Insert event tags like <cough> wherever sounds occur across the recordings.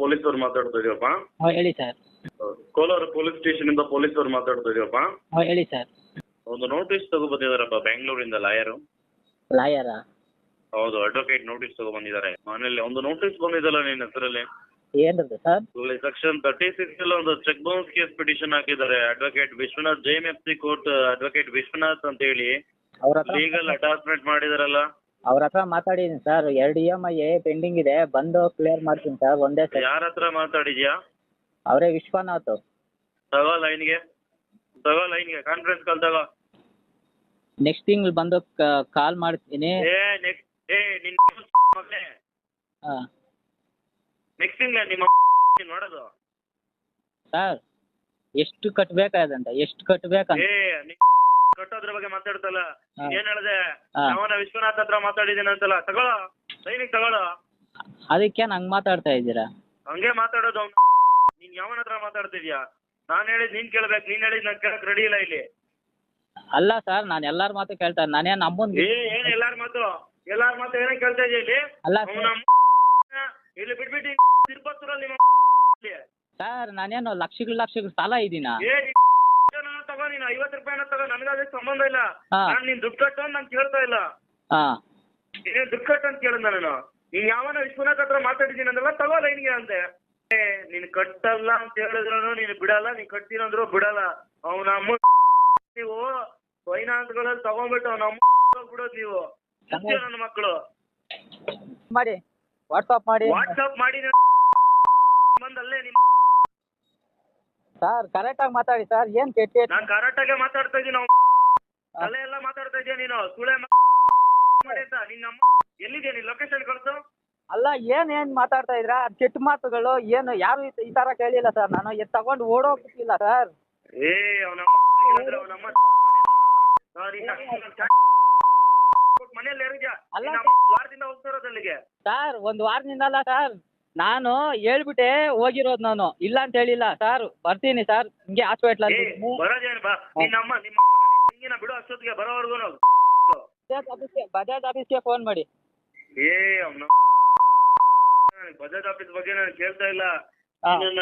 ಪೊಲೀಸವ್ರು ಮಾತಾಡ್ತಾ ಇದೀವಪ್ಪ ಹಾಂ ಹೇಳಿ ಸರ್ ಕೋಲಾರ ಪೊಲೀಸ್ ಸ್ಟೇಷನ್ ಇಂದ ಪೊಲೀಸವ್ರು ಮಾತಾಡ್ತಾ ಇದೀವಪ್ಪ ಹಾಂ ಹೇಳಿ ಸರ್ ಒಂದು ನೋಟಿಸ್ ತಗೊಬಂದಿದಾರಪ್ಪ ಬೆಂಗಳೂರಿಂದ ಲಾಯರ್ ಲಾಯರಾ ಹೌದು ಅಡ್ವೊಕೇಟ್ ನೋಟಿಸ್ ತಗೊಬಂದಿದ್ದಾರೆ. ಮನೇಲಿ ಒಂದು ನೋಟಿಸ್ ಬಂದಿದಲ್ಲ ನಿನ್ನ ಹೆಸರಲ್ಲಿ? ಏನದು ಸರ್ ಅಲ್ಲಿ ಸೆಕ್ಷನ್ ತರ್ಟಿ ಸಿಕ್ಸ್ ಅಲ್ಲಿ ಒಂದು ಚೆಕ್ ಬೌನ್ಸ್ ಕೇಸ್ ಪಿಟಿಷನ್ ಹಾಕಿದ್ದಾರೆ. Advocate Vishwanath JM F C court advocate Vishwanath ಅಂತ ಹೇಳಿ ಅವ್ರ ಹತ್ರ? ಲೀಗಲ್ ಅಟ್ಯಾಚ್ಮೆಂಟ್ ಮಾಡಿದಾರಲ್ಲ? ಅವ್ರ ಹತ್ರ ಮಾತಾಡಿದ್ದೀನಿ ಸರ್ ಎರಡು ಇ ಎಂ ಐ ಪೆಂಡಿಂಗ್ ಇದೆ. ಬಂದು ಕ್ಲಿಯರ್ ಮಾಡ್ತೀನಿ ಸರ್ ಒಂದೇ ಸರ್. ಯಾರ ಹತ್ರ ಮಾತಾಡಿದ್ಯಾ? ಅವರೇ ವಿಶ್ವನಾಥ್. ತಗೋ ಲೈನ್ಗೆ ತಗೋ ಲೈನ್ಗೆ ಕಾನ್ಫರೆನ್ಸ್ ಕಾಲ್ ತಗೋ. ನೆಕ್ಸ್ಟ್ ತಿಂಗಳು ಬಂದು ಕಾಲ್ ಮಾಡ್ತೀನಿ. ಏ ನೆಕ್ಸ್ಟ್ ಏ ನಿನ್ನ ಮಗನೇ. ಹಾಂ. ನೆಕ್ಸ್ಟ್ ತಿಂಗ್ಳ ನಿಮ್ಮ ನೀನ್ ನೋಡೋದು. ಸರ್ ಎಷ್ಟು ಕಟ್ಬೇಕಾದಂತ? ಎಷ್ಟು ಕಟ್ಬೇಕಂತ? ಏ ನೀನ್ ಕಟ್ಟೋದ್ರ ಬಗ್ಗೆ ಮಾತಾಡ್ತಲ್ಲ. ಏನ್ ಹೇಳ್ದೆ. ಅವನ ವಿಶ್ವನಾಥ್ ಹತ್ರ ಮಾತಾಡಿದೀನಿ ಅಂತಲ್ಲ. ತಗೊಳ್ಳೋ. ಸೈನಿಕ್ ತಗೊಳ್ಳೋ. ಅದಕ್ಕೆ ನಂಗ್ ಮಾತಾಡ್ತಾ ಇದ್ದೀರಾ? ಹಂಗೆ ಮಾತಾಡೋದು ಅವ್ನು. ನೀನ್ ಯಾವನ ಹತ್ರ ಮಾತಾಡ್ತಿದ್ಯಾ? ನಾನ್ ಹೇಳಿದ್ ನೀನ್ ಕೇಳ್ಬೇಕು. ನೀನ್ ಹೇಳಿದ್ ನಾನ್ ಕೇಳಕ್ ರೆಡಿ ಇಲ್ಲ ಇಲ್ಲಿ. ಅಲ್ಲ ಸರ್ ನಾನು ಎಲ್ಲಾರ ಮಾತು ಕೇಳ್ತಾ ನಾನೇ ನಮ್ಮ ಏ ಏನ್ ಎಲ್ಲಾರ ಮಾತು? ಎಲ್ಲಾರ ಮಾತು ಏನೇ ಕೇಳ್ತಾ ಇದೆಯಾ ಇಲ್ಲಿ? ಅಲ್ಲ ಅವ್ನ ಇಲ್ಲಿ ಬಿಟ್ಬಿಟ್ಟು ತಿರುಪತ್ತೂರಲ್ಲಿ. ಸರ್ ನಾನೇನು ಲಕ್ಷಗಳ ಲಕ್ಷಗಳ ಸಾಲ ಏ ನೀನ್ ತಗೋ ನೀನು ಐವತ್ ರೂಪಾಯಿನ ತಗೋ ನನಗೆ ಅದಕ್ಕೆ ಸಂಬಂಧ ಇಲ್ಲ. ಹಾ. ನಾನ್ ನೀನ್ ದುಡ್ಡು ಕಟ್ಟು ಅಂತ ನಾನು ಕೇಳ್ತಾ ಇಲ್ಲ. ಹಾ. ನೀನು ದುಡ್ಡು ಕಟ್ಟು ಅಂತ ಕೇಳಿದ ನಾನು. ನೀನ್ ಯಾವನ ವಿಶ್ವನಾಥ್ ಹತ್ರ ಮಾತಾಡಿದೀನಿ ಅಂದಲ್ಲ ತಗೋ ಲೈನ್ಗೆ ಅಂತೆ ಏ ನೀನ್ ಕಟ್ಟಲ್ಲ ಅಂತ ಹೇಳಿದ್ರು ನೀನ್ ಬಿಡಲ್ಲ ನೀನ್ ಕಟ್ತೀನಂದ್ರು ಬಿಡಲ್ಲ. ಅವನ ಅಮ್ಮ <laughs> ನೀವು ಫೈನಾನ್ಸ್ಗಳಲ್ಲಿ ತಗೊಂಡ್ಬಿಟ್ಟು ಅವ್ನ ಅಮ್ಮ <laughs> ಬಿಡೋದ್ ನೀವು. ನನ್ನ ಮಕ್ಕಳು ಮಾಡಿ. ವಾಟ್ಸಪ್ ಮಾಡಿ. ವಾಟ್ಸ್ಆಪ್ ಮಾಡಿ <laughs> ಬಂದಲ್ಲೇ ನಿಮ್ ಸರ್ ಕರೆಕ್ಟಾಗಿ ಮಾತಾಡಿ ಸರ್ ಏನು ಕೆಟ್ಟ ನಾನ್ ಆಗಿ ಮಾತಾಡ್ತಾ ಇದೀನಿ ನಾವು. ಅಲ್ಲೇ ಎಲ್ಲ ಮಾತಾಡ್ತಾ ಇದೀಯ ನೀನು? ಸುಳೆ ಮಾಡಿ ಅಂತ. ನಿನ್ನ ಎಲ್ಲಿದೆ ನೀನ್ ಲೊಕೇಶನ್ ಕಳ್ಸು? ಅಲ್ಲ ಏನು ಏನು ಮಾತಾಡ್ತಾ ಇದ್ದೀರಾ? ಅದು ಕೆಟ್ಟ ಮಾತುಗಳು ಏನು ಯಾರು ಈ ತರ ಥರ ಕೇಳಿಲ್ಲ ಸರ್. ನಾನು ಎದ್ದು ತಗೊಂಡು ಓಡೋಗ್ತಿಲ್ಲ ಸರ್. ಏ ಅವನಮ್ಮ ಅವನಮ್ಮ ಮನೇಲಿ ಯಾರಿದ್ಯಾ ಅಲ್ಲ ವಾರದಿಂದ ಹೋಗ್ತಾ ಇರೋದು ಅಲ್ಲಿಗೆ. ಸರ್ ಒಂದು ವಾರದಿಂದ ಅಲ್ಲ ಸರ್. ನಾನು ಹೇಳ್ಬಿಟ್ಟೆ ಹೋಗಿರೋದು ನಾನು. ಇಲ್ಲ ಅಂತ ಹೇಳಿಲ್ಲ. ಸರ್ ಬರ್ತೀನಿ ಸರ್ ಹಿಂಗೆ ಹಾಸ್ಪಿಟ್ಲ್ ಬರೋದೇನು ಬಾ ನಿಮ್ಮ ಬಿಡು ಅಷ್ಟೊತ್ತಿಗೆ ಬರೋವರೆಗೂ ಬಜಾಜ್ ಆಫೀಸ್ಗೆ ಬಜಾಜ್ ಆಫೀಸ್ಗೆ ಫೋನ್ ಮಾಡಿ. ಏ ಅವನ ಬಜಾಜ್ ಆಫೀಸ್ ಬಗ್ಗೆ ನಾನು ಕೇಳ್ತಾ ಇಲ್ಲ. ಹಾಂ. ನಿನ್ನ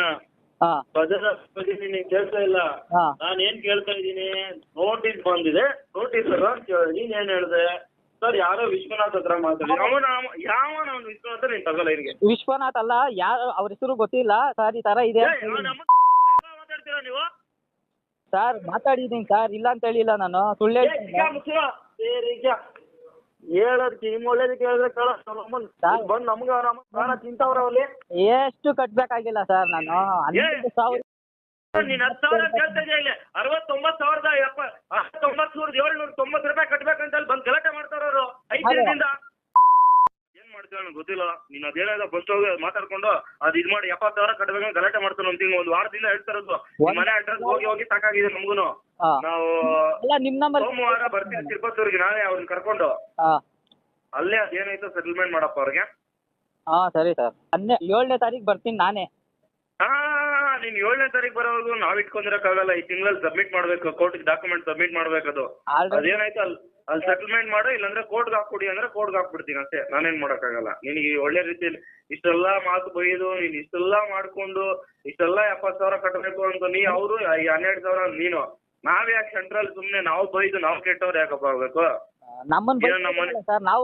ಹಾಂ. ಬಜಾಜ್ ಆಫೀಸ್ ಬಗ್ಗೆ ನೀನು ಕೇಳ್ತಾ ಇಲ್ಲ. ಹಾಂ. ನಾನು ಏನ್ ಕೇಳ್ತಾ ಇದ್ದೀನಿ? ನೋಟಿಸ್ ಬಂದಿದೆ. ನೋಟಿಸ್ ನೀನ್ ಏನ್ ಹೇಳ್ದೆ? ಸರ್ ಯಾರೋ ವಿಶ್ವನಾಥ್ ಹತ್ರ ಮಾತಾಡಿ. ಅವನ ಯಾವನ ಅವ್ನು ವಿಶ್ವನಾಥ ನೀನ್ ತಗೋಲ್ಲ ಇಲ್ಲಿಗೆ? ವಿಶ್ವನಾಥ್ ಅಲ್ಲ ಯಾರು ಅವ್ರ ಹೆಸರು ಗೊತ್ತಿಲ್ಲ. ಸರ್ ಈ ತರ ಇದೆ. ಮಾತಾಡ್ತೀರಾ ನೀವು? ಸರ್ ಮಾತಾಡಿದೀನಿ ಸರ್ ಇಲ್ಲ ಅಂತ ಹೇಳಿಲ್ಲ ನಾನು. ಸುಳ್ಳು ಏ, ಹೇಳ್ತೀನಿ. ಈಗ ಮುಚ್ಚಿರೋ. ಏ, ಈಗ. ಹೇಳೋದಕ್ಕೆ ನಿಮ್ ಒಳ್ಳೇದಕ್ಕೆ ಹೇಳಿದ್ರೆ ಕೇಳ ಸರ್. ಬಂದ್ ನಮ್ಗ ನಮ್ಮ ಪ್ರಾಣ ತಿಂತವ್ರ ಅಲ್ಲಿ ಎಷ್ಟು ಕಟ್ಬೇಕಾಗಿಲ್ಲ ಸರ್ ನಾನು. ಹನ್ನೊಂದು ಸಾವಿರ ನೀನ್ ಹತ್ತು ಸಾವಿರ ಕೇಳ್ತಾ ಇದೆಯಾ ಇಲ್ಲಿ. ಅರವತ್ತೊಂಬತ್ತು ಸಾವಿರದ ಎಪ್ಪ ಅರವತ್ತೊಂಬತ್ತು ಸಾವಿರದ ಏಳ್ನೂರ ತೊಂಬತ್ತು ರೂಪಾಯಿ ಕಟ್ಬೇಕಂತ ಅಲ್ಲಿ ಬಂದು ಗಲಾಟೆ ಮಾಡ್ತಾರವ್ರು ಐದು ಅದೇ. ದಿನದಿಂದ ಏನ್ ಮಾಡ್ತೀರ ನನಗೆ ಗೊತ್ತಿಲ್ಲ ಬಸ್ ಹೋಗಿ ಮಾತಾಡ್ಕೊಂಡು ಅದ್ ಇದ್ ಮಾಡಿ ಎಪ್ಪತ್ತು ಸಾವಿರ ಕಟ್ಬೇಕು ಗಲಾಟೆ ಮಾಡ್ತಾನೆ ಒಂದು ತಿಂಗಳು ಒಂದು ವಾರದಿಂದ ಹೇಳ್ತಾ ಇರೋದು. ನಿಮ್ ಮನೆ ಅಡ್ರೆಸ್ ಹೋಗಿ ಹೋಗಿ ಸಾಕಾಗಿದೆ ನಮ್ಗುನು. ನಾವು ಅಲ್ಲ ನಿಮ್ಮ ನಂಬರ್ ಸೋಮವಾರ ಬರ್ತೀವಿ ತಿರುಪತ್ತೂರಿಗೆ ನಾವೇ ಅವ್ರನ್ನ ಕರ್ಕೊಂಡು. ಹಾ. ಅಲ್ಲೇ ಅದೇನಾಯ್ತು ಸೆಟಲ್ಮೆಂಟ್ ಮಾಡಪ್ಪ ಅವ್ರಿಗೆ. ಹಾ ಸರಿ ಸರ್. ಹನ್ನೆ ಏಳನೇ ತಾರೀಕು ಬರ್ತೀನಿ ನಾನೇ. ಹಾ ನೀನ್ ಏಳನೇ ತಾರೀಕು ಬರೋವರೆಗೂ ನಾವ್ ಇಟ್ಕೊಂಡಿರಕ್ಕಾಗಲ್ಲ. ಈ ತಿಂಗಳಲ್ಲಿ ಸಬ್ಮಿಟ್ ಮಾಡ್ಬೇಕು ಕೋರ್ಟ್ ಡಾಕ್ಯುಮೆಂಟ್ ಸಬ್ಮಿಟ್ ಮಾಡ್ಬೇಕದು ಅದು. ಅದೇನಾಯ್ತು ಅಲ್ಲಿ ಅಲ್ಲಿ ಸೆಟಲ್ಮೆಂಟ್ ಮಾಡು ಇಲ್ಲಾಂದ್ರೆ ಕೋರ್ಟ್ಗೆ ಹಾಕ್ಬಿಡಿ ಅಂದ್ರೆ ಕೋರ್ಟ್ಗೆ ಹಾಕ್ಬಿಡ್ತೀನಿ ಅಷ್ಟೇ. ನಾನೇನ್ ಮಾಡಕ್ಕಾಗಲ್ಲ. ನಿನಗೆ ಒಳ್ಳೆ ರೀತಿಯಲ್ಲಿ ಇಷ್ಟೆಲ್ಲ ಮಾತು ಬೈದು ನೀನ್ ಇಷ್ಟೆಲ್ಲ ಮಾಡ್ಕೊಂಡು ಇಷ್ಟೆಲ್ಲ ಎಪ್ಪತ್ತು ಸಾವಿರ ಕಟ್ಟಬೇಕು ಅಂತ ನೀ ಅವರು ಹನ್ನೆರಡು ಸಾವಿರ ನೀನು. ನಾವ್ ಯಾಕೆ ಸೆಂಟ್ರಲ್ ಸುಮ್ನೆ ನಾವು ಬೈದು ನಾವು ಕೆಟ್ಟವ್ರು ಯಾಕಪ್ಪ ಆಗ್ಬೇಕು? ನಮ್ಮನ್ನ ಸರ್ ನಾವು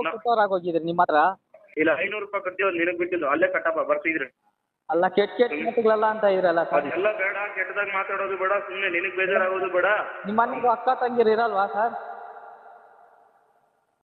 ಹೋಗಿದ್ರಿ ನಿಮ್ಮ ಹತ್ರ. ಇಲ್ಲ ಐನೂರು ರೂಪಾಯಿ ಕಟ್ತೀವಿ ನಿನಗ್ ಬಿಟ್ಟಿದ್ದು ಅಲ್ಲೇ ಕಟ್ಟಪ್ಪ ಬರ್ತಿದ್ರಿ. ಅಲ್ಲ ಕೆಟ್ಟ ಕೆಟ್ಟ ಮಾತುಗಳೆಲ್ಲ ಅಂತ ಇದ್ರಲ್ಲ ಸರ್. ಅದೆಲ್ಲ ಬೇಡ ಕೆಟ್ಟದಾಗ ಮಾತಾಡೋದು ಬೇಡ ಸುಮ್ನೆ ನಿನಗ್ ಬೇಜಾರಾಗೋದು ಬೇಡ. ನಿಮ್ಮ ಮನೆಗೂ ಅಕ್ಕ ತಂಗಿರು ಇರಲ್ವಾ ಸರ್?